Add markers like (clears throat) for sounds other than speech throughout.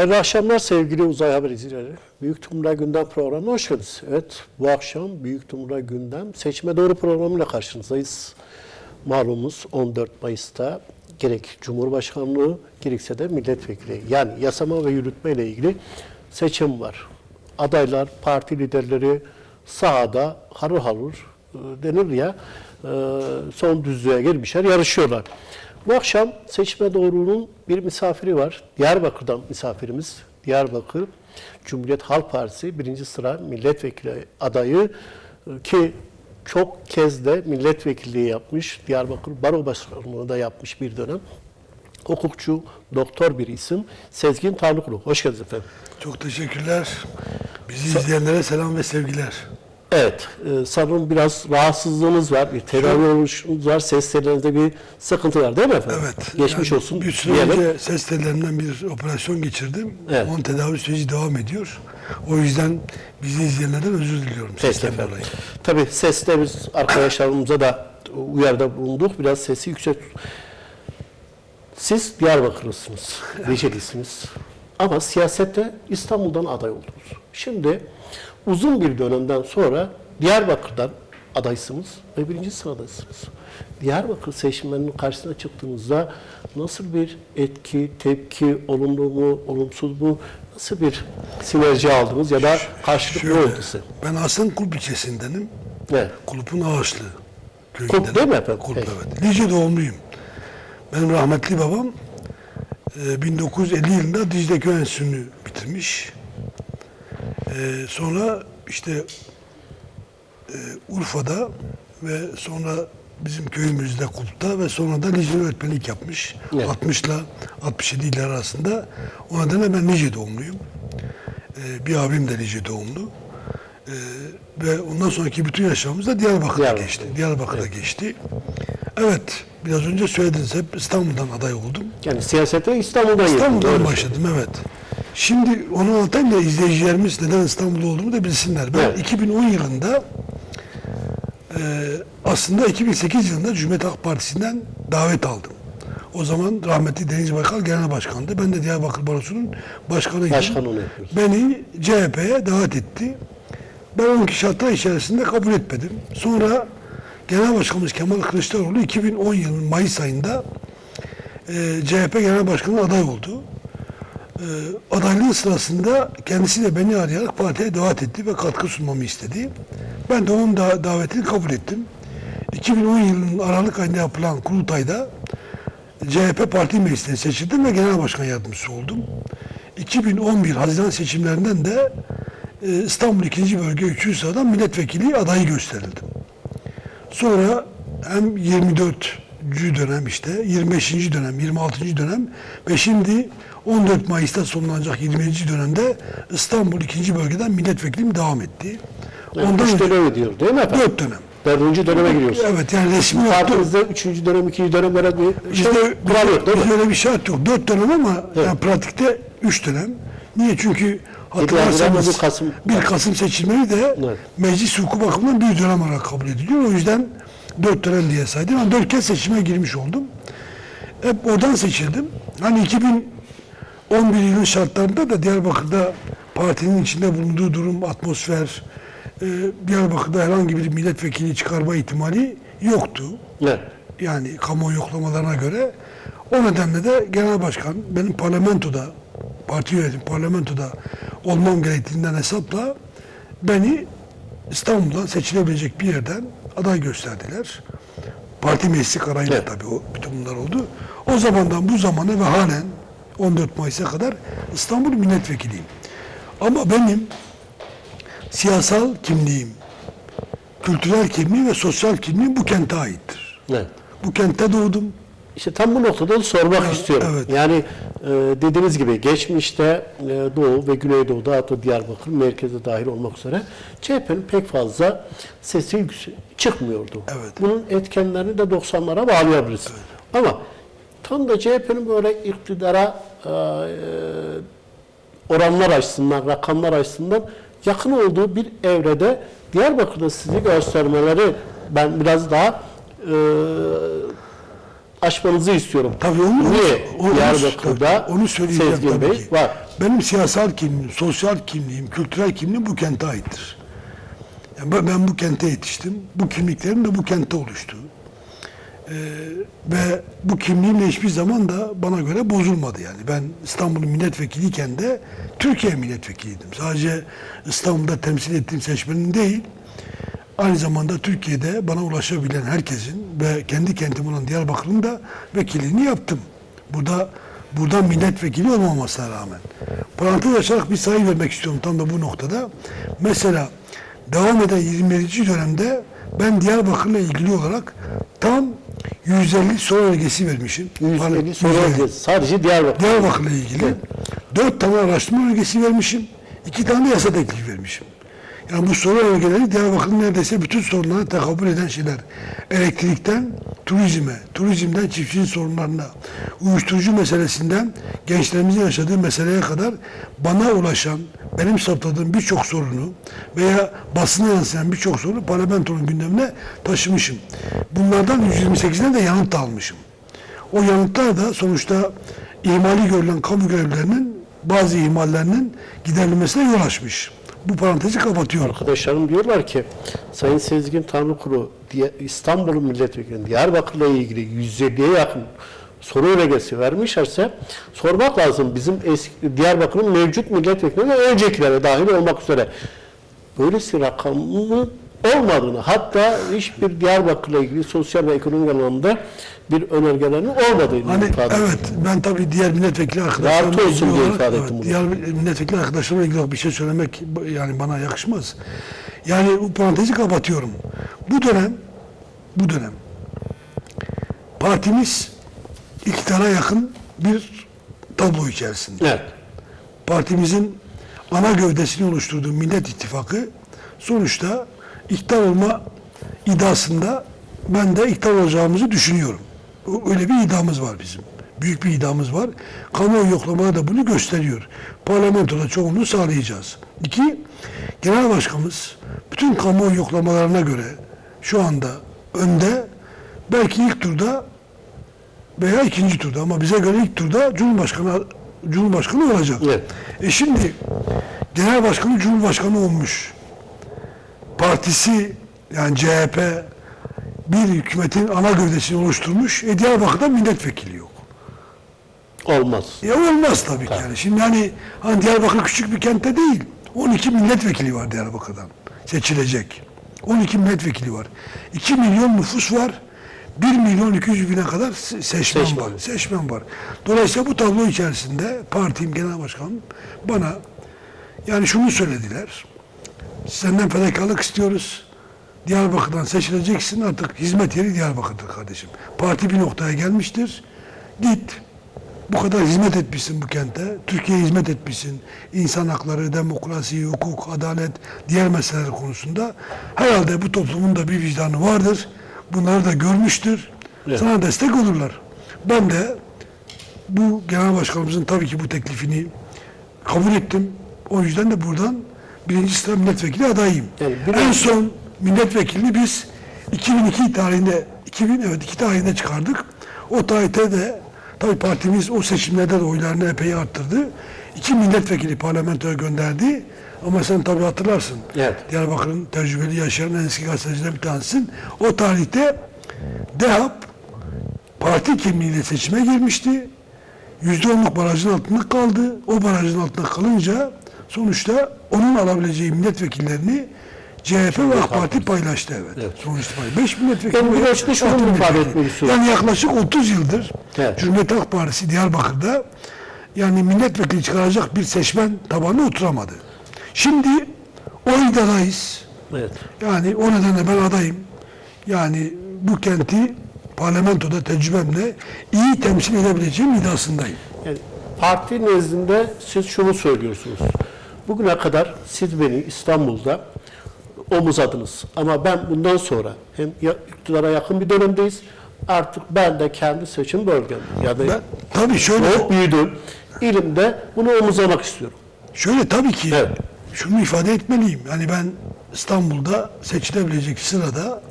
Hayırlı akşamlar sevgili Uzay Haber izleyicileri. Büyük Tumra Gündem programına hoş geldiniz. Evet, bu akşam Büyük Tumra Gündem Seçime Doğru programıyla karşınızdayız. Malumuz 14 Mayıs'ta gerek Cumhurbaşkanlığı gerekse de milletvekili yani yasama ve yürütme ile ilgili seçim var. Adaylar, parti liderleri sahada harır harır e, denir ya e, son düzlüğe girmişler, yarışıyorlar. Bu akşam seçime doğrunun bir misafiri var. Diyarbakır'dan misafirimiz. Diyarbakır Cumhuriyet Halk Partisi birinci sıra milletvekili adayı e, ki çok kez de milletvekilliği yapmış. Diyarbakır Baro Başkanlığı da yapmış bir dönem. Hukukçu, doktor bir isim. Sezgin Tanrıkulu. Hoş geldiniz efendim. Çok teşekkürler. Bizi izleyenlere selam ve sevgiler. Evet, e, sanırım biraz rahatsızlığınız var, bir tedavi oluşunuz var, ses tellerinizde bir sıkıntı var değil mi efendim? Evet. Geçmiş yani olsun Bir süre diyelim. önce ses tellerinden bir operasyon geçirdim. Evet. Onun tedavi süreci devam ediyor. O yüzden bizi izleyenlerden özür diliyorum. Peki sesten efendim. dolayı. Tabii seste biz arkadaşlarımıza da uyarıda bulunduk. Biraz sesi yüksek. Siz Diyarbakırlısınız, (laughs) Rizelisiniz. Ama siyasette İstanbul'dan aday oldunuz. Şimdi uzun bir dönemden sonra Diyarbakır'dan adaysınız ve birinci sıradasınız. Diyarbakır seçmeninin karşısına çıktığınızda nasıl bir etki, tepki, olumlu mu, olumsuz mu, nasıl bir sinerji aldınız ya da karşılık ne Şöyle, oldu size? ben aslında kulüp ilçesindenim. Evet. Kulüpün Ağaçlı köyündenim. değil mi efendim? Kulüp Peki. evet. Lice doğumluyum. Benim rahmetli babam e, 1950 yılında Dicle Köy Enstitüsü'nü bitirmiş. E, sonra işte e, Urfa'da ve sonra bizim köyümüzde kulüpte ve sonra da Lice öğretmenlik yapmış. Evet. 60 ile 67 yıllar arasında. O nedenle ben Lice doğumluyum. E, bir abim de Lice doğumlu. E, ve ondan sonraki bütün yaşamımız da Diyarbakır'da Diyarbakır. geçti. Diyarbakır'da geçti. Evet, biraz önce söylediniz hep İstanbul'dan aday oldum. Yani siyasete İstanbul'dan İstanbul'dan başladım evet. Şimdi onu anlatayım da izleyicilerimiz neden İstanbul'da olduğumu da bilsinler. Ben Evet. 2010 yılında e, aslında 2008 yılında Cumhuriyet Halk Partisi'nden davet aldım. O zaman rahmetli Deniz Baykal genel başkandı. Ben de Diyarbakır Barosu'nun başkanıydım. Yapıyorsun. Beni CHP'ye davet etti. Ben 12 şartlar içerisinde kabul etmedim. Sonra Genel Başkanımız Kemal Kılıçdaroğlu 2010 yılının Mayıs ayında e, CHP Genel Başkanı aday oldu. E, adaylığı sırasında kendisi de beni arayarak partiye davet etti ve katkı sunmamı istedi. Ben de onun da davetini kabul ettim. 2010 yılının Aralık ayında yapılan kurultayda CHP parti meclisine seçildim ve genel başkan yardımcısı oldum. 2011 Haziran seçimlerinden de e, İstanbul 2. Bölge 3. sıradan milletvekili adayı gösterildim. Sonra hem 24. dönem işte, 25. dönem, 26. dönem ve şimdi 14 Mayıs'ta sonlanacak 20. dönemde İstanbul 2. bölgeden milletvekilim devam etti. Yani Ondan üç dönem ediyor değil mi efendim? 4 dönem. Dördüncü döneme giriyorsun. Evet yani resmi yoktu. Partinizde üçüncü dönem, ikinci dönem böyle bir işte Bizde, kural yok değil mi? öyle bir şart yok. Dört dönem ama yani pratikte üç dönem. Niye? Çünkü hatırlarsanız bir Kasım- 1 Kasım seçimleri de Evet. meclis hukuku bakımından bir dönem olarak kabul ediliyor. O yüzden dört dönem diye saydım. Ben dört kez seçime girmiş oldum. Hep oradan seçildim. Hani 2011 yılın şartlarında da Diyarbakır'da partinin içinde bulunduğu durum, atmosfer, e, Diyarbakır'da herhangi bir milletvekili çıkarma ihtimali yoktu. Evet. Yani kamuoyu yoklamalarına göre. O nedenle de genel başkan benim parlamentoda, parti yönetim parlamentoda olmam gerektiğinden hesapla beni İstanbul'dan seçilebilecek bir yerden aday gösterdiler. Parti meclisi kararıyla Evet. tabii o bütün bunlar oldu. O zamandan bu zamana ve halen 14 Mayıs'a kadar İstanbul milletvekiliyim. Ama benim siyasal kimliğim, kültürel kimliğim ve sosyal kimliğim bu kente aittir. evet. Bu kentte doğdum. İşte tam bu noktada da sormak istiyorum. evet. Yani e, dediğiniz gibi geçmişte e, Doğu ve Güneydoğu'da hatta Diyarbakır merkeze dahil olmak üzere CHP'nin pek fazla sesi çıkmıyordu. Evet. Bunun etkenlerini de 90'lara bağlayabiliriz. Ama tam da CHP'nin böyle iktidara e, oranlar açısından, rakamlar açısından yakın olduğu bir evrede Diyarbakır'da sizi göstermeleri ben biraz daha e, aşmanızı istiyorum. Tabii onu- Niye onu- Diyarbakır'da tabii, onu söyleyeceğim Sezgin tabii Bey ki. var? benim siyasal kimliğim, sosyal kimliğim, kültürel kimliğim bu kente aittir. Yani ben, ben bu kente yetiştim. Bu kimliklerim de bu kentte oluştu. Ee, ve bu kimliğim de hiçbir zaman da bana göre bozulmadı yani. Ben İstanbul'un milletvekiliyken de Türkiye milletvekiliydim. Sadece İstanbul'da temsil ettiğim seçmenin değil, aynı zamanda Türkiye'de bana ulaşabilen herkesin ve kendi kentim olan Diyarbakır'ın da vekilliğini yaptım. Burada buradan milletvekili olmamasına rağmen. Parantez açarak bir sayı vermek istiyorum tam da bu noktada. Mesela devam eden 27. dönemde ben Diyarbakır'la ilgili olarak tam 150 soru önergesi vermişim. 150 soru 150. önergesi. Sadece Diyarbakır. Diyarbakır'la ilgili dört tane araştırma önergesi vermişim. iki tane de yasa teklifi vermişim. Yani bu soru önergeleri Diyarbakır'ın neredeyse bütün sorunlarına tekabül eden şeyler. Elektrikten turizme, turizmden çiftçinin sorunlarına, uyuşturucu meselesinden gençlerimizin yaşadığı meseleye kadar bana ulaşan, benim saptadığım birçok sorunu veya basına yansıyan birçok sorunu parlamentonun gündemine taşımışım. Bunlardan 128'den de yanıt almışım. O yanıtlar da sonuçta ihmali görülen kamu görevlilerinin bazı ihmallerinin giderilmesine yol açmış. Bu parantezi kapatıyorum. Arkadaşlarım diyorlar ki Sayın Sezgin Tanrıkuru diye İstanbul'un milletvekili Diyarbakır'la ilgili 150'ye yakın soru önergesi vermişlerse sormak lazım bizim eski Diyarbakır'ın mevcut milletvekillerine öncekilere dahil olmak üzere böylesi rakamın olmadığını hatta hiçbir Diyarbakır'la ilgili sosyal ve ekonomik anlamda bir önergelerinin olmadığını Hani ifade evet ben tabii diğer milletvekili arkadaşlarımla Rahat olsun diye olarak- ifade ettim bunu. diğer milletvekili arkadaşlarımla ilgili olarak bir şey söylemek yani bana yakışmaz. Yani bu parantezi kapatıyorum. Bu dönem bu dönem partimiz iktidara yakın bir tablo içerisinde. Evet. partimizin ana gövdesini oluşturduğu Millet İttifakı sonuçta iktidar olma iddiasında ben de iktidar olacağımızı düşünüyorum. Öyle bir iddiamız var bizim. Büyük bir iddiamız var. Kamuoyu yoklamaları da bunu gösteriyor. Parlamentoda çoğunluğu sağlayacağız. İki, Genel Başkanımız bütün kamuoyu yoklamalarına göre şu anda önde belki ilk turda veya ikinci turda ama bize göre ilk turda Cumhurbaşkanı Cumhurbaşkanı olacak. Evet. E şimdi genel başkanı Cumhurbaşkanı olmuş. Partisi yani CHP bir hükümetin ana gövdesini oluşturmuş. E Diyarbakır'da milletvekili yok. Olmaz. Ya olmaz tabii ki yani. Şimdi hani, hani Diyarbakır küçük bir kentte değil. 12 milletvekili var Diyarbakır'dan seçilecek. 12 milletvekili var. 2 milyon nüfus var. 1 milyon 200 bine kadar se- seçmen, Seçmen. var. Seçmen var. Dolayısıyla bu tablo içerisinde partim genel başkanım bana yani şunu söylediler. Senden fedakarlık istiyoruz. Diyarbakır'dan seçileceksin artık hizmet yeri Diyarbakır'dır kardeşim. Parti bir noktaya gelmiştir. Git. Bu kadar hizmet etmişsin bu kente. Türkiye'ye hizmet etmişsin. İnsan hakları, demokrasi, hukuk, adalet, diğer meseleler konusunda. Herhalde bu toplumun da bir vicdanı vardır. Bunları da görmüştür. Evet. Sana destek olurlar. Ben de bu genel başkanımızın tabii ki bu teklifini kabul ettim. O yüzden de buradan birinci sıra milletvekili adayıyım. Yani bir- en son milletvekilini biz 2002 tarihinde 2000 evet iki tarihinde çıkardık. O tarihte de tabii partimiz o seçimlerde de oylarını epey arttırdı. İki milletvekili parlamentoya gönderdi. Ama sen tabii hatırlarsın. Evet. Diyarbakır'ın tecrübeli yaşayan en eski gazetecilerinden bir tanesisin. O tarihte DEHAP parti kimliğiyle seçime girmişti. Yüzde onluk barajın altında kaldı. O barajın altında kalınca sonuçta onun alabileceği milletvekillerini CHP ve AK Parti paylaştı evet. Evet. Sonuçta paylaştı. Beş milletvekili. Ben ve ölçüde şunu ifade etmek istiyorum. Yani yaklaşık 30 yıldır Evet. Cumhuriyet Halk Partisi Diyarbakır'da yani milletvekili çıkaracak bir seçmen tabanı oturamadı. Şimdi o iktidardayız. Evet. Yani o nedenle ben adayım. Yani bu kenti parlamentoda tecrübemle iyi temsil edebileceğim iddiasındayım. Yani parti nezdinde siz şunu söylüyorsunuz. Bugüne kadar siz beni İstanbul'da omuzladınız. Ama ben bundan sonra hem iktidara yakın bir dönemdeyiz. Artık ben de kendi seçim bölgemde ya da Ben, tabii şöyle, çok büyüdüm. İlimde bunu omuzlamak istiyorum. şöyle tabii ki Evet. şunu ifade etmeliyim. Yani ben İstanbul'da seçilebilecek sırada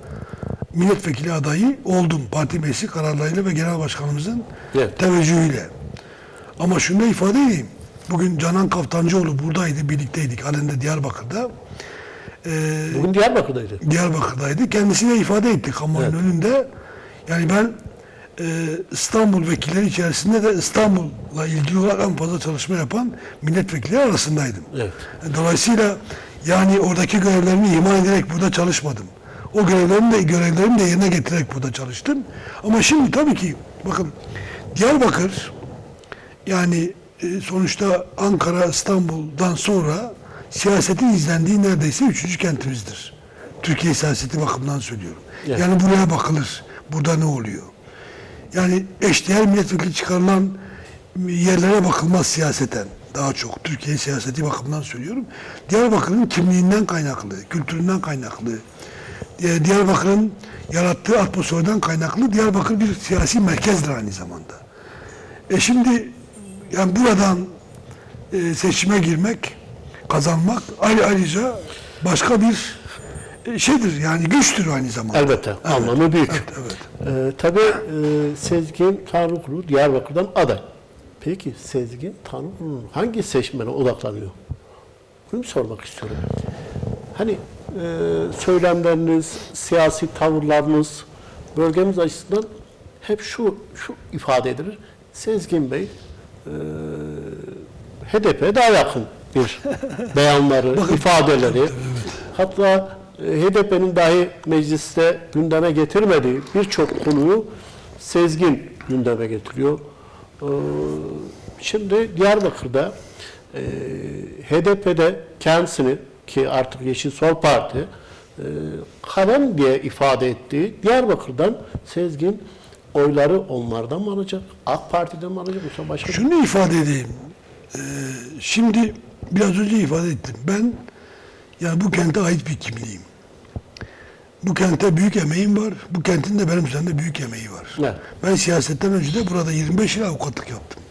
milletvekili adayı oldum. Parti meclisi kararlarıyla ve genel başkanımızın Evet. teveccühüyle. Ama şunu da ifade edeyim. Bugün Canan Kaftancıoğlu buradaydı, birlikteydik Halinde Diyarbakır'da. Ee, Bugün Diyarbakır'daydı. Diyarbakır'daydı. Kendisi de ifade etti kamuoyunun önünde. Yani ben e, İstanbul vekilleri içerisinde de İstanbul'la ilgili olarak en fazla çalışma yapan milletvekilleri arasındaydım. Evet. Dolayısıyla yani oradaki görevlerimi ihmal ederek burada çalışmadım. O görevlerimi de görevlerimi de yerine getirerek burada çalıştım. Ama şimdi tabii ki bakın Diyarbakır yani sonuçta Ankara, İstanbul'dan sonra siyasetin izlendiği neredeyse üçüncü kentimizdir. Türkiye siyaseti bakımından söylüyorum. Evet. Yani buraya bakılır. Burada ne oluyor? Yani eşdeğer milletvekili çıkarılan yerlere bakılmaz siyaseten daha çok. Türkiye siyaseti bakımından söylüyorum. Diyarbakır'ın kimliğinden kaynaklı, kültüründen kaynaklı, e, Diyarbakır'ın yarattığı atmosferden kaynaklı Diyarbakır bir siyasi merkezdir aynı zamanda. E şimdi yani buradan e, seçime girmek, kazanmak ayrı ayrıca başka bir e, şeydir yani güçtür aynı zamanda. Elbette. Anlamı büyük. Evet, evet. Ee, tabii e, Sezgin Tanrıkulu Diyarbakır'dan aday. Peki Sezgin Tanrıkulu'nun hangi seçmene odaklanıyor? Bunu sormak istiyorum. Hani e, söylemleriniz, siyasi tavırlarınız bölgemiz açısından hep şu şu ifade edilir. Sezgin Bey e, HDP'ye daha yakın bir (laughs) beyanları, ifadeleri. Hatta e, HDP'nin dahi mecliste gündeme getirmediği birçok konuyu Sezgin gündeme getiriyor. Ee, Şimdi Diyarbakır'da e, HDP'de kendisini ki artık Yeşil Sol Parti e, kalem diye ifade ettiği Diyarbakır'dan Sezgin oyları onlardan mı alacak? AK Parti'den mi alacak? Yoksa başka Şunu ifade edeyim. Ee, şimdi biraz önce ifade ettim. Ben yani bu kente ait bir kimliğim. Bu kente büyük emeğim var. Bu kentin de benim üzerinde büyük emeği var. Evet. Ben siyasetten önce de burada 25 yıl avukatlık yaptım.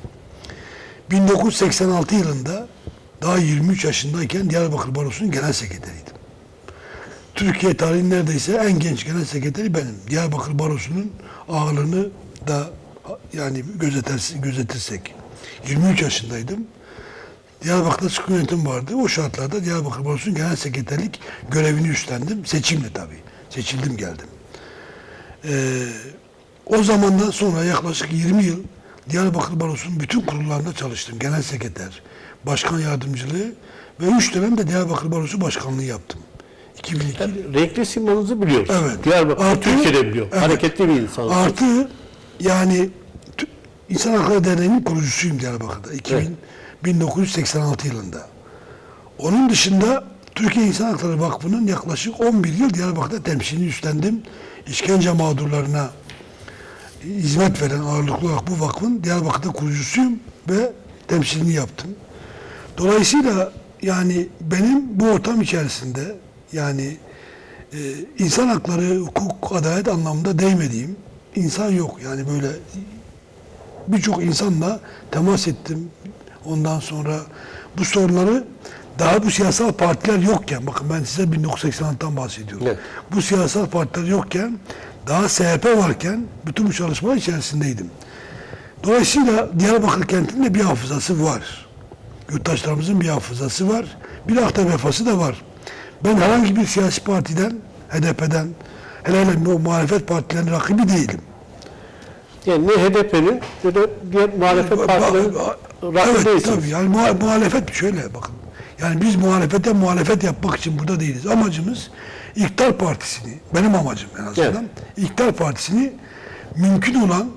1986 yılında daha 23 yaşındayken Diyarbakır Barosu'nun genel sekreteriydim. Türkiye tarihinin neredeyse en genç genel sekreteri benim. Diyarbakır Barosu'nun ağırlığını da yani gözetersin, gözetirsek. 23 yaşındaydım. Diyarbakır'da sıkı yönetim vardı. O şartlarda Diyarbakır Barosu'nun genel sekreterlik görevini üstlendim. Seçimle tabii. Seçildim geldim. Ee, o zamandan sonra yaklaşık 20 yıl Diyarbakır Barosu'nun bütün kurullarında çalıştım. Genel sekreter, başkan yardımcılığı ve 3 dönem de Diyarbakır Barosu başkanlığı yaptım. 2002 renkli simanızı biliyoruz. Evet. Diyarbakır Artı- Türkiye'de biliyor. Evet. Hareketli bir insan. Artı yani İnsan Hakları Derneği'nin kurucusuyum Diyarbakır'da. 2000, 1986 yılında. Onun dışında Türkiye İnsan Hakları Vakfı'nın yaklaşık 11 yıl Diyarbakır'da temsilini üstlendim. İşkence mağdurlarına hizmet veren ağırlıklı olarak bu vakfın Diyarbakır'da kurucusuyum ve temsilini yaptım. Dolayısıyla yani benim bu ortam içerisinde yani e, insan hakları, hukuk, adalet anlamında değmediğim insan yok. Yani böyle birçok insanla temas ettim. Ondan sonra bu sorunları daha bu siyasal partiler yokken, bakın ben size 1986'dan bahsediyorum. Evet. Bu siyasal partiler yokken, daha SHP varken bütün bu çalışmalar içerisindeydim. Dolayısıyla Diyarbakır kentinde bir hafızası var. Yurttaşlarımızın bir hafızası var. Bir akta vefası da var. Ben herhangi bir siyasi partiden, HDP'den, hele hele o muhalefet partilerinin rakibi değilim. Yani ne HDP'nin ne de diğer muhalefet ba- rakibi Evet değilsiniz. tabii yani muha- muhalefet şöyle bakın. Yani biz muhalefete muhalefet yapmak için burada değiliz. Amacımız iktidar partisini, benim amacım en azından, Evet. iktidar partisini mümkün olan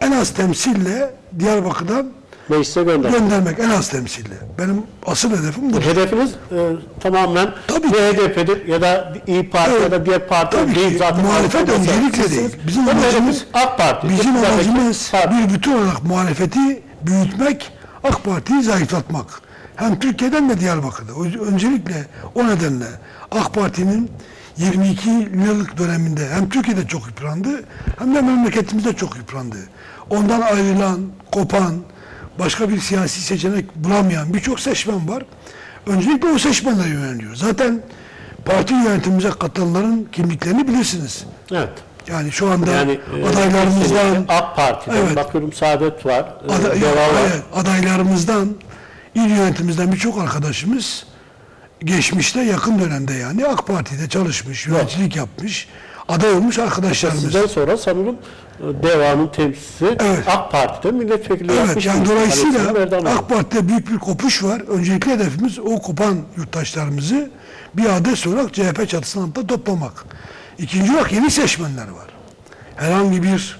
en az temsille Diyarbakır'dan Meclise gönder. göndermek, en az temsille. Benim asıl hedefim bu. Hedefiniz e, tamamen Tabii ki. HDP'dir ya da İyi Parti Evet. ya da diğer partiler Tabii değil ki zaten. muhalefet öncelikle değil. Bizim Tabii amacımız- hedefiniz AK Parti. Bizim İktidardaki amacımız parti. bir bütün olarak muhalefeti büyütmek, AK Parti'yi zayıflatmak. Hem Türkiye'den de Diyarbakır'da. O- Öncelikle o nedenle AK Parti'nin 22 yıllık döneminde hem Türkiye'de çok yıprandı hem de memleketimizde çok yıprandı. Ondan ayrılan, kopan, başka bir siyasi seçenek bulamayan birçok seçmen var. Öncelikle o seçmenlere yöneliyor. Zaten parti yönetimimize katılanların kimliklerini bilirsiniz. Evet. Yani şu anda Yani e, adaylarımızdan AK Parti'den Evet. bakıyorum Saadet var. e, Ada- Deva var. evet, adaylarımızdan il yönetimimizden birçok arkadaşımız geçmişte yakın dönemde yani AK Parti'de çalışmış, yöneticilik yapmış, aday olmuş arkadaşlarımız. Sizden sonra sanırım e, DEVA'nın temsilcisi Evet. AK Parti'de milletvekili Evet yapmış. yani dolayısıyla Erdal AK Parti'de büyük bir kopuş var. Öncelikli hedefimiz o kopan yurttaşlarımızı bir adres olarak CHP çatısının altında toplamak. İkinci olarak yeni seçmenler var. Herhangi bir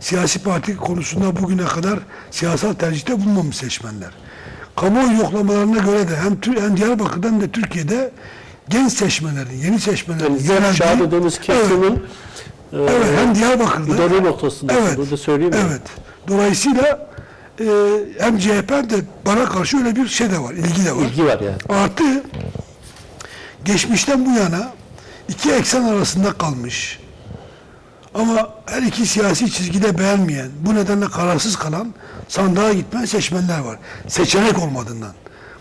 siyasi parti konusunda bugüne kadar siyasal tercihte bulunmamış seçmenler. Kamuoyu yoklamalarına göre de hem, hem Diyarbakır'da hem de Türkiye'de genç seçmenlerin, yeni seçmenlerin Yani yöneldiği- Şah dediğimiz Evet. kesimin e, Evet, hem Diyarbakır'da. idoli noktasında. Evet. Burada söyleyeyim mi? Evet. Dolayısıyla e, hem CHP hem de bana karşı öyle bir şey de var, ilgi de var. İlgi var yani. Artı geçmişten bu yana iki eksen arasında kalmış ama her iki siyasi çizgide beğenmeyen, bu nedenle kararsız kalan sandığa gitmeyen seçmenler var. Seçenek olmadığından.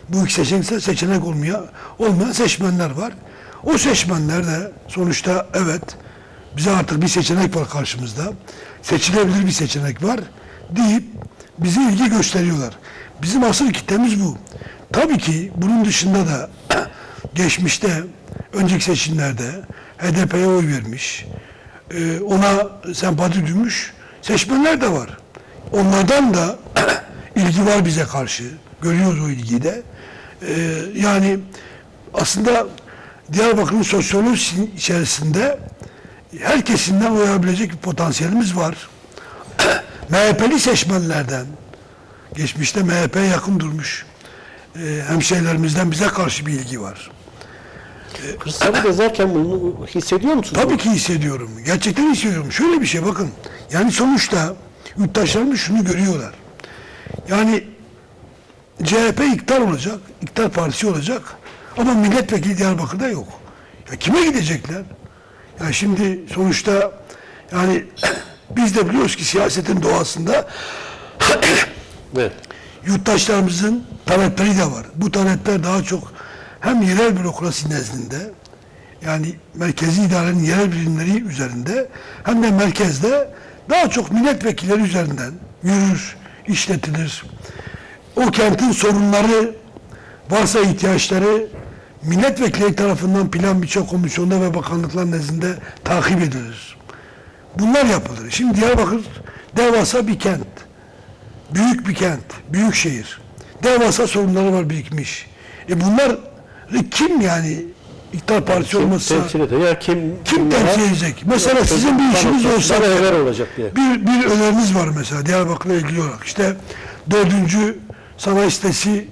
Bu iki seçenekse seçenek olmayan, olmayan seçmenler var. O seçmenler de sonuçta evet bize artık bir seçenek var karşımızda. Seçilebilir bir seçenek var deyip bize ilgi gösteriyorlar. Bizim asıl kitlemiz bu. Tabii ki bunun dışında da (clears throat) geçmişte önceki seçimlerde HDP'ye oy vermiş, e, ona sempati duymuş seçmenler de var. Onlardan da (clears throat) ilgi var bize karşı. Görüyoruz o ilgiyi de. E, yani aslında Diyarbakır'ın sosyolojisi içerisinde her kesimden oy alabilecek bir potansiyelimiz var. (clears throat) MHP'li seçmenlerden geçmişte MHP'ye yakın durmuş e, hemşehrilerimizden bize karşı bir ilgi var. Kırsal gezerken bunu hissediyor musunuz? Tabii ki hissediyorum. Gerçekten hissediyorum. Şöyle bir şey bakın. Yani sonuçta yurttaşlarımız şunu görüyorlar. Yani CHP iktidar olacak, iktidar partisi olacak ama milletvekili Diyarbakır'da yok. Ya kime gidecekler? Ya şimdi sonuçta yani (clears throat) biz de biliyoruz ki siyasetin doğasında (clears throat) Evet. yurttaşlarımızın talepleri de var. Bu talepler daha çok hem yerel bürokrasi nezdinde yani merkezi idarenin yerel birimleri üzerinde hem de merkezde daha çok milletvekilleri üzerinden yürür, işletilir. O kentin sorunları varsa ihtiyaçları milletvekilleri tarafından plan bütçe komisyonunda ve bakanlıklar nezdinde takip edilir. Bunlar yapılır. Şimdi Diyarbakır devasa bir kent. Büyük bir kent, büyük şehir. Devasa sorunları var birikmiş. E bunlar kim yani iktidar partisi Kim olmasa temsil? Ya kim, kim temsil edecek? Mesela Yok, sizin bir işiniz olsa olacak diye. bir, bir öneriniz var mesela Diyarbakır'la ilgili olarak. İşte dördüncü sanayi sitesi,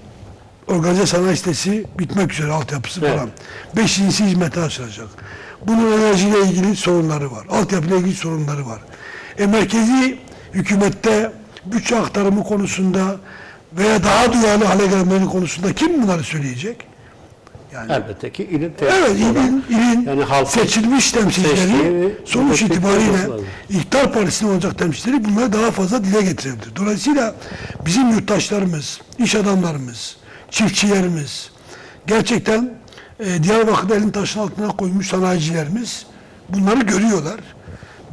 organize sanayi sitesi bitmek üzere altyapısı Evet. falan. Beşincisi hizmete açılacak. Bunun enerjiyle ilgili sorunları var. Altyapıyla ilgili sorunları var. E merkezi hükümette bütçe aktarımı konusunda veya daha duyarlı hale gelmeleri konusunda kim bunları söyleyecek? Yani Elbette ki ilin Evet, temsilcisi olan- ilin, ilin yani halkın seçilmiş temsilcileri sonuç itibariyle iktidar partisinin olacak temsilcileri bunları daha fazla dile getirebilir. Dolayısıyla bizim yurttaşlarımız, iş adamlarımız, çiftçilerimiz, gerçekten e, Diyarbakır'da elin taşın altına koymuş sanayicilerimiz bunları görüyorlar.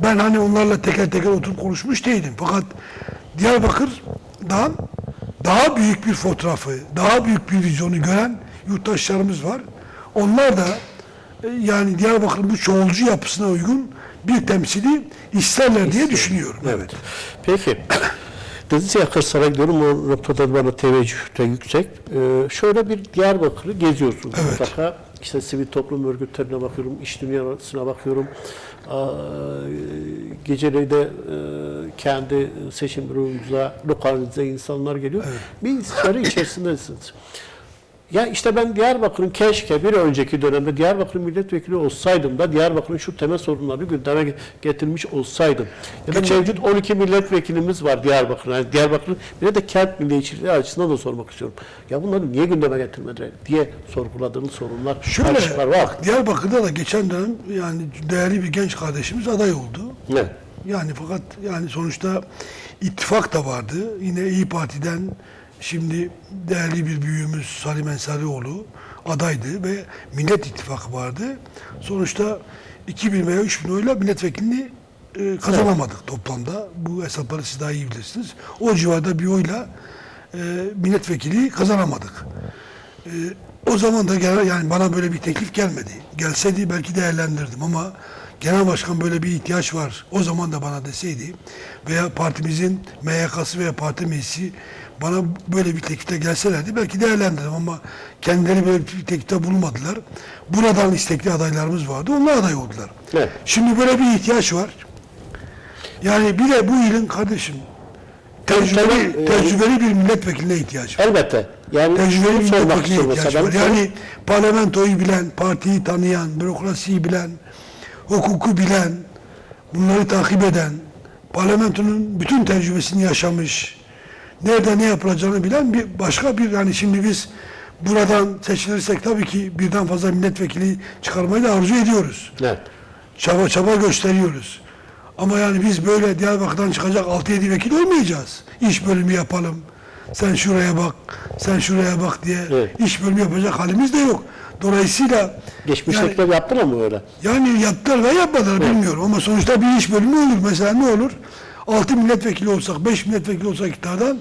Ben hani onlarla teker teker oturup konuşmuş değilim. Fakat Diyarbakır'dan daha büyük bir fotoğrafı, daha büyük bir vizyonu gören yurttaşlarımız var. Onlar da e, yani Diyarbakır'ın bu çoğulcu yapısına uygun bir temsili isterler diye düşünüyorum. Evet. Peki. Dediniz ya Kırsar'a gidiyorum o noktada bana teveccüh de yüksek. Ee, şöyle bir Diyarbakır'ı geziyorsunuz Evet. mutlaka. İşte sivil toplum örgütlerine bakıyorum, iş dünyasına bakıyorum. Aa, geceleyi de e, kendi seçim büromumuza lokalize insanlar geliyor. Bir istişare içerisindesiniz. Ya işte ben Diyarbakır'ın keşke bir önceki dönemde Diyarbakır'ın milletvekili olsaydım da Diyarbakır'ın şu temel sorunları gündeme getirmiş olsaydım. Ya da mevcut 12 milletvekilimiz var Diyarbakır'ın. Yani Diyarbakır'ın bir de kent milliyetçiliği açısından da sormak istiyorum. Ya bunları niye gündeme getirmediler diye sorguladığınız sorunlar, Şöyle var. bak Diyarbakır'da da geçen dönem yani değerli bir genç kardeşimiz aday oldu. Evet. Yani fakat yani sonuçta ittifak da vardı. Yine İyi Parti'den şimdi değerli bir büyüğümüz Salim Ensarioğlu adaydı ve Millet İttifakı vardı. Sonuçta 2000 veya 3000 oyla milletvekilini e, kazanamadık toplamda. Bu hesapları siz daha iyi bilirsiniz. O civarda bir oyla e, milletvekili kazanamadık. E, o zaman da genel, yani bana böyle bir teklif gelmedi. Gelseydi belki değerlendirdim ama genel başkan böyle bir ihtiyaç var. O zaman da bana deseydi veya partimizin MYK'sı veya parti meclisi bana böyle bir teklifte gelselerdi belki değerlendiririm ama kendileri böyle bir teklifte bulunmadılar. Buradan istekli adaylarımız vardı. Onlar aday oldular. Evet. Şimdi böyle bir ihtiyaç var. Yani bir de bu ilin kardeşim tecrübeli, tabii, e, tecrübeli bir milletvekiline ihtiyaç var. Elbette. Yani Tecrübeli bir milletvekiline ihtiyaç var. Yani parlamentoyu bilen, partiyi tanıyan, bürokrasiyi bilen, hukuku bilen, bunları takip eden, parlamentonun bütün tecrübesini yaşamış, nerede ne yapılacağını bilen bir başka bir yani şimdi biz buradan seçilirsek tabii ki birden fazla milletvekili çıkarmayı da arzu ediyoruz Evet. çaba çaba gösteriyoruz. Ama yani biz böyle Diyarbakır'dan çıkacak 6-7 vekil olmayacağız. İş bölümü yapalım. Sen şuraya bak, sen şuraya bak diye Evet. iş bölümü yapacak halimiz de yok. Dolayısıyla Geçmiştekiler yaptılar mı öyle? yani yaptılar ve yapmadılar bilmiyorum ama sonuçta bir iş bölümü olur. Mesela ne olur? 6 milletvekili olsak, 5 milletvekili olsak iktidardan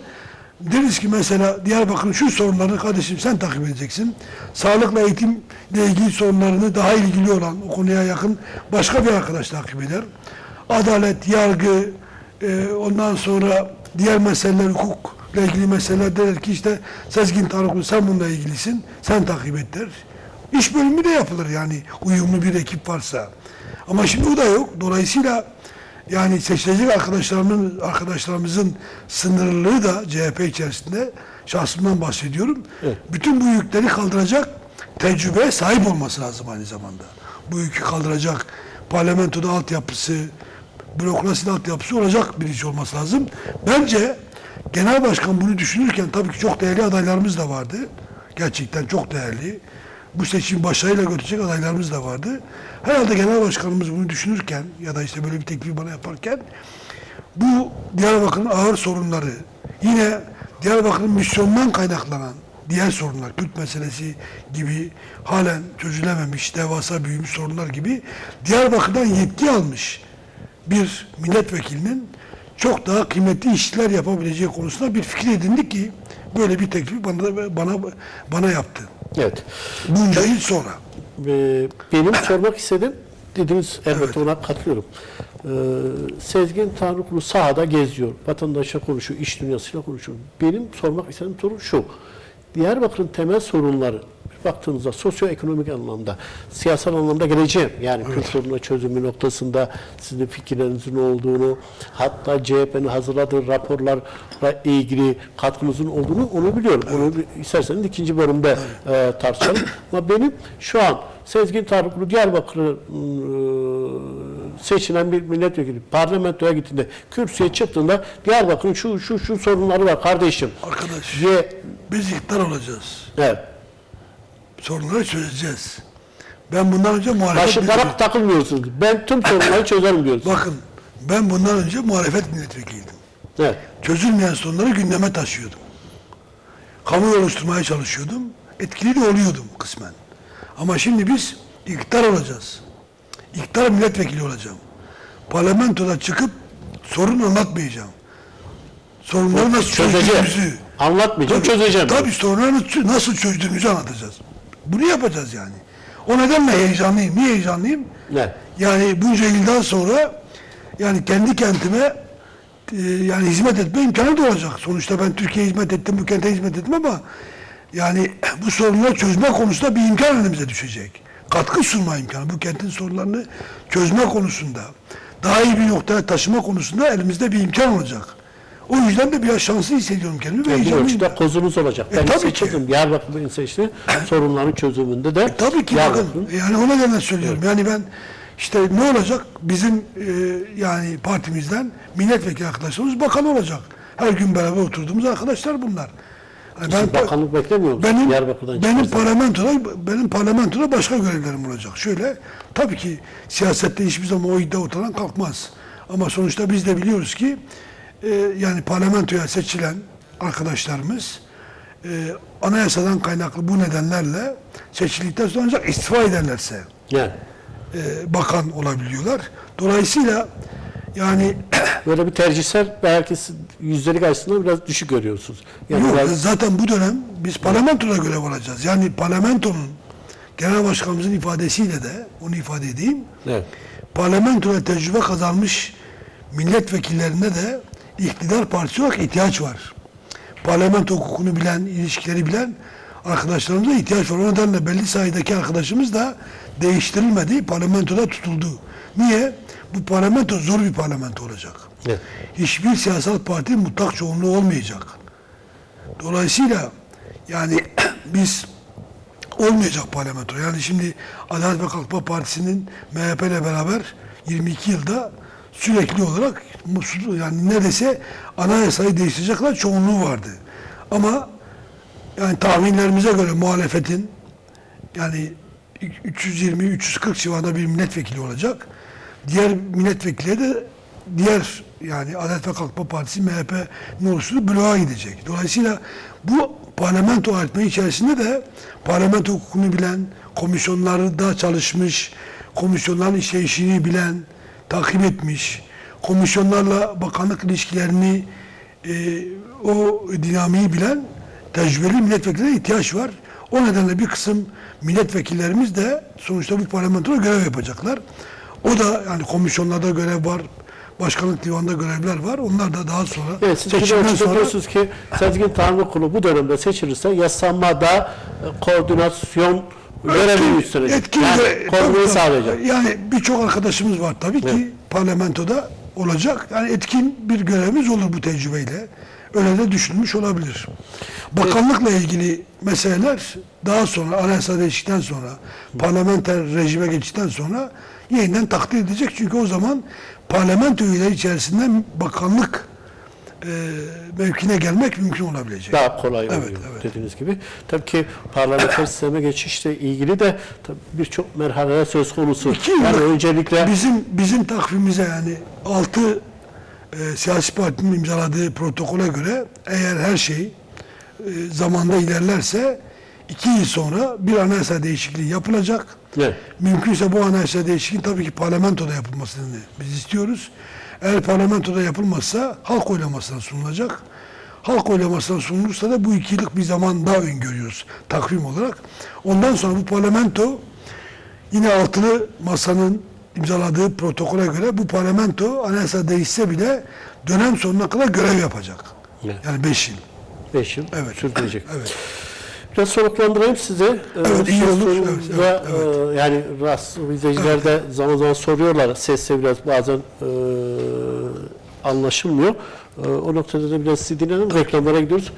deriz ki mesela Diyarbakır'ın şu sorunlarını kardeşim sen takip edeceksin. Sağlıkla eğitimle ilgili sorunlarını daha ilgili olan, o konuya yakın başka bir arkadaş takip eder. Adalet, yargı, e, ondan sonra diğer meseleler, hukukla ilgili meseleler der ki işte Sezgin Tanrıklı sen bununla ilgilisin, sen takip et der. İş bölümü de yapılır yani uyumlu bir ekip varsa. Ama şimdi o da yok. Dolayısıyla yani seçilecek arkadaşlarımın arkadaşlarımızın sınırlılığı da CHP içerisinde şahsımdan bahsediyorum. Evet. Bütün bu yükleri kaldıracak tecrübeye sahip olması lazım aynı zamanda. Bu yükü kaldıracak parlamentoda altyapısı, bürokraside altyapısı olacak birisi olması lazım. Bence genel başkan bunu düşünürken tabii ki çok değerli adaylarımız da vardı. Gerçekten çok değerli. Bu seçim başarıyla götürecek adaylarımız da vardı. Herhalde genel başkanımız bunu düşünürken ya da işte böyle bir teklifi bana yaparken bu Diyarbakır'ın ağır sorunları yine Diyarbakır'ın misyondan kaynaklanan diğer sorunlar, Kürt meselesi gibi halen çözülememiş, devasa büyümüş sorunlar gibi Diyarbakır'dan yetki almış bir milletvekilinin çok daha kıymetli işler yapabileceği konusunda bir fikir edindik ki böyle bir teklifi bana bana bana yaptı. Evet. Bunca yıl sonra. Ee, benim sormak istediğim dediniz elbette ona katılıyorum. Ee, Sezgin Tanrıkulu sahada geziyor. Vatandaşla konuşuyor, iş dünyasıyla konuşuyor. Benim sormak istediğim soru şu. Diyarbakır'ın temel sorunları baktığınızda sosyoekonomik anlamda, siyasal anlamda geleceğim. Yani Kürt sorunu çözümü noktasında sizin fikirlerinizin olduğunu, hatta CHP'nin hazırladığı raporlarla ilgili katkınızın olduğunu onu biliyorum. Onu bir- isterseniz ikinci bölümde e, tartışalım. Ama benim şu an Sezgin Tarıklı Diyarbakır'ı e, seçilen bir milletvekili parlamentoya gittiğinde kürsüye çıktığında Diyarbakır'ın şu şu şu sorunları var kardeşim. Arkadaş Diye biz iktidar olacağız. evet. Sorunları çözeceğiz. Ben bundan önce muhalefet Başlıklara takılmıyorsunuz. Ben tüm sorunları çözerim diyorsunuz. Bakın ben bundan önce muhalefet milletvekiliydim. Evet. Çözülmeyen sorunları gündeme taşıyordum. Kamuoyu oluşturmaya çalışıyordum. Etkili de oluyordum kısmen. Ama şimdi biz iktidar olacağız. İktidar milletvekili olacağım. Parlamentoda çıkıp sorun anlatmayacağım. Sorunları nasıl Çözeceğim. çözdüğümüzü. Anlatmayacağım, Tabii, çözeceğim. Tabii sorunları nasıl çözdüğümüzü anlatacağız. Bunu yapacağız yani. O nedenle heyecanlıyım. Niye heyecanlıyım? Ne? Yani bunca yıldan sonra yani kendi kentime e, yani hizmet etme imkanı da olacak. Sonuçta ben Türkiye'ye hizmet ettim, bu kente hizmet ettim ama yani bu sorunları çözme konusunda bir imkan önümüze düşecek. Katkı sunma imkanı. Bu kentin sorunlarını çözme konusunda, daha iyi bir noktaya taşıma konusunda elimizde bir imkan olacak. O yüzden de biraz şanslı hissediyorum kendimi ve bir ölçüde kozunuz olacak. E, Ben tabii seçildim. Diyarbakır beni seçti. Sorunların çözümünde de E, Tabii ki bakın Diyarbakır'ın- yani o nedenle söylüyorum. Yani ben işte ne olacak? Bizim e, yani partimizden milletvekili arkadaşlarımız bakan olacak. Her gün beraber oturduğumuz arkadaşlar bunlar. Yani Siz bakanlık beklemiyor benim Diyarbakır'dan benim parlamentoda benim parlamentoda başka görevlerim olacak. Şöyle tabii ki siyasette hiçbir zaman o iddia ortadan kalkmaz. Ama sonuçta biz de biliyoruz ki e, yani parlamentoya seçilen arkadaşlarımız e, anayasadan kaynaklı bu nedenlerle seçildikten sonra ancak istifa ederlerse Yani. e, bakan olabiliyorlar. Dolayısıyla Yani (coughs) Böyle bir tercihsel ve herkes yüzdelik açısından biraz düşük görüyorsunuz. Yani yok, biraz- zaten bu dönem biz parlamentoda görev alacağız. Yani parlamentonun genel başkanımızın ifadesiyle de onu ifade edeyim. Evet. Parlamentoda tecrübe kazanmış milletvekillerine de iktidar partisi olarak ihtiyaç var. Parlamento hukukunu bilen, ilişkileri bilen arkadaşlarımıza ihtiyaç var. O nedenle belli sayıdaki arkadaşımız da değiştirilmedi, parlamentoda tutuldu. Niye? Bu parlamento zor bir parlamento olacak. Evet. Hiçbir siyasal parti mutlak çoğunluğu olmayacak. Dolayısıyla yani (clears throat) biz olmayacak parlamento. Yani şimdi Adalet ve Kalkınma Partisi'nin MHP ile beraber 22 yılda sürekli olarak mutsuz- yani neredeyse anayasayı değiştirecekler çoğunluğu vardı. Ama yani tahminlerimize göre muhalefetin yani 320-340 civarında bir milletvekili olacak. Diğer milletvekilleri de diğer yani Adalet ve Kalkınma Partisi MHP'nin oluşturduğu bloğa gidecek. Dolayısıyla bu parlamento aritmeyi içerisinde de parlamento hukukunu bilen, komisyonlarda çalışmış, komisyonların işleyişini bilen, takip etmiş, komisyonlarla bakanlık ilişkilerini e, o dinamiği bilen tecrübeli milletvekillerine ihtiyaç var. O nedenle bir kısım milletvekillerimiz de sonuçta bu parlamentoda görev yapacaklar. O da yani komisyonlarda görev var, başkanlık divanında görevler var. Onlar da daha sonra Evet, siz seçimden sonra diyorsunuz ki Sezgin Tanrı Kulu bu dönemde seçilirse yasamada e, koordinasyon görevini üstlenecek. etkin yani tabii. sağlayacak. Yani birçok arkadaşımız var tabii ki Evet. parlamentoda olacak. Yani etkin bir görevimiz olur bu tecrübeyle. Öyle de düşünülmüş olabilir. Bakanlıkla ilgili meseleler daha sonra anayasa değiştikten sonra parlamenter rejime geçtikten sonra yeniden takdir edecek. Çünkü o zaman parlamento üyeleri içerisinde bakanlık e, mevkine gelmek mümkün olabilecek. Daha kolay oluyor Evet, evet. dediğiniz gibi. Tabii ki parlamenter sisteme geçişle ilgili de tabii birçok merhaleler söz konusu. İki yani yıllık öncelikle bizim bizim takvimimize yani altı e, siyasi partinin imzaladığı protokole göre eğer her şey e, zamanda ilerlerse iki yıl sonra bir anayasa değişikliği yapılacak. Evet. Mümkünse bu anayasa değişikliği tabii ki parlamentoda yapılmasını biz istiyoruz. Eğer parlamentoda yapılmazsa halk oylamasına sunulacak. Halk oylamasına sunulursa da bu iki yıllık bir zaman daha öngörüyoruz takvim olarak. Ondan sonra bu parlamento Yine altılı masanın imzaladığı protokole göre bu parlamento anayasa değişse bile dönem sonuna kadar görev yapacak. Evet. Yani beş yıl. 5 yıl Evet. sürdürecek. Evet. Biraz soluklandırayım sizi. (clears throat) Ee, Evet, ses olur. tonunuz Evet, ve, evet, e, yani rast izleyiciler de zaman zaman soruyorlar. Sesle biraz bazen e, anlaşılmıyor. E, o noktada da biraz sizi dinleyelim. Reklamlara gidiyoruz.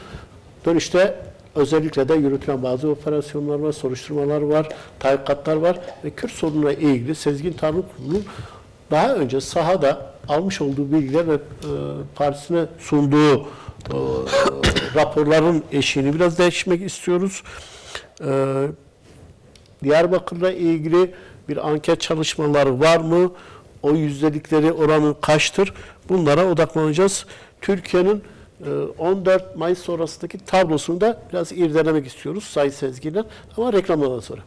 Dönüşte özellikle de yürütülen bazı operasyonlar var, soruşturmalar var, tahkikatlar var ve Kürt sorununa ilgili Sezgin Tanrıkulu'nun daha önce sahada almış olduğu bilgiler ve e, partisine sunduğu e, (coughs) raporların eşiğini biraz değişmek istiyoruz. E, Diyarbakır'la ilgili bir anket çalışmaları var mı? O yüzdelikleri oranı kaçtır? Bunlara odaklanacağız. Türkiye'nin e, 14 Mayıs sonrasındaki tablosunu da biraz irdelemek istiyoruz Sayın Sezgin'den ama reklamlardan sonra.